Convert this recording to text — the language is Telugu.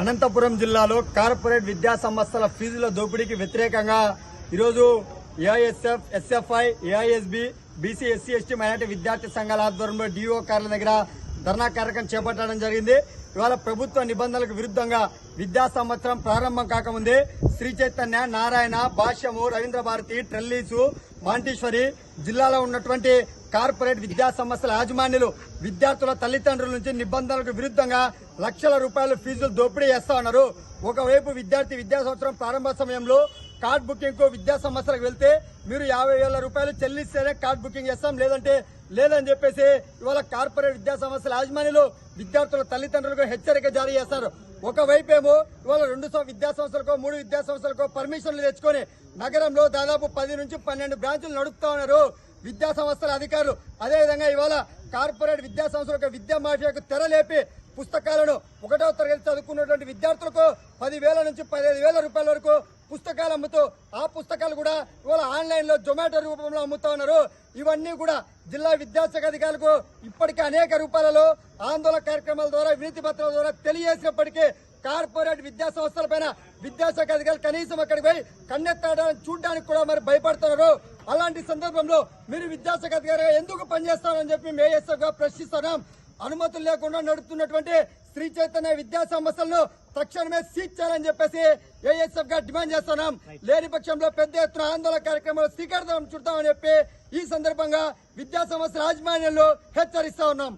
అనంతపురం జిల్లాలో కార్పొరేట్ విద్యా సంస్థల ఫీజుల దోపిడీకి వ్యతిరేకంగా ఈరోజు AISF SFI AISB BC SC ST minority విద్యార్థి సంఘాల ఆధ్వర్యంలో డిఓ కార్యాలయం దగ్గర ధర్నా కార్యక్రమం చేపట్టడం జరిగింది. ఇవాళ ప్రభుత్వ నిబంధనలకు విరుద్ధంగా విద్యా సంవత్సరం ప్రారంభం కాకముందే శ్రీ చైతన్య నారాయణ భాష్యము రవీంద్ర భారతి ట్రెల్లీసు మాంటేశ్వరి జిల్లాలో ఉన్నటువంటి కార్పొరేట్ విద్యా సంస్థల యాజమాన్యులు విద్యార్థుల తల్లిదండ్రుల నుంచి నిబంధనలకు విరుద్ధంగా లక్షల రూపాయల ఫీజులు దోపిడీ చేస్తా ఉన్నారు. ఒకవైపు విద్యార్థి విద్యా సంవత్సరం ప్రారంభ సమయంలో కార్డ్ బుకింగ్కు విద్యా సంస్థలకు వెళ్తే మీరు యాభై వేల రూపాయలు చెల్లిస్తేనే కార్డ్ బుకింగ్ చేస్తాం. లేదంటే లేదని చెప్పేసి ఇవాళ కార్పొరేట్ విద్యా సంస్థల యాజమాన్యులు విద్యార్థుల తల్లిదండ్రులకు హెచ్చరిక జారీ చేస్తారు ఒకవైపు ఏమో ఇవాళ రెండు విద్యా సంస్థలకు మూడు విద్యా సంస్థలకు పర్మిషన్లు తెచ్చుకొని నగరంలో దాదాపు పది నుంచి పన్నెండు బ్రాంచులు నడుపుతా ఉన్నారు. విద్యా సంస్థల అధికారులు అదేవిధంగా ఇవాళ కార్పొరేట్ విద్యా సంస్థలకు విద్యా మాఫియాకు తెరలేపి పుస్తకాలను ఒకటో తరగతి చదువుకున్నటువంటి విద్యార్థులకు పదివేల నుంచి పదిహేను వేల రూపాయల వరకు పుస్తకాలు అమ్ముతూ ఆ పుస్తకాలు కూడా ఇవాళ ఆన్లైన్లో జొమాటో రూపంలో అమ్ముతా ఉన్నారు. ఇవన్నీ కూడా జిల్లా విద్యాశాఖ అధికారులకు ఇప్పటికే అనేక రూపాయలలో ఆందోళన కార్యక్రమాల ద్వారా వినతి పత్రాల ద్వారా తెలియజేసినప్పటికీ కార్పొరేట్ విద్యా సంస్థల పైన విద్యాశాఖ అధికారులు కనీసం అక్కడికి పోయి కన్నెత్తాడని చూడడానికి కూడా మరి భయపడుతున్నారు. అలాంటి సందర్భంలో మీరు విద్యాశాఖ అధికారిగా ఎందుకు పనిచేస్తారని చెప్పి మేయస్గా ప్రశ్నిస్తున్నాం. అనుమతులు లేకుండా నడుపుతున్నటువంటి శ్రీ చైతన్య విద్యా సంస్థలను తక్షణమే సీజ్ చేయాలని చెప్పేసి ఏఎస్ఎఫ్గా డిమాండ్ చేస్తున్నాం. లేని పక్షంలో పెద్ద ఎత్తున ఆందోళన కార్యక్రమాలు స్వీకరిద్దాం చూద్దామని చెప్పి ఈ సందర్భంగా విద్యా సంస్థల యాజమాన్యంలో హెచ్చరిస్తా ఉన్నాం.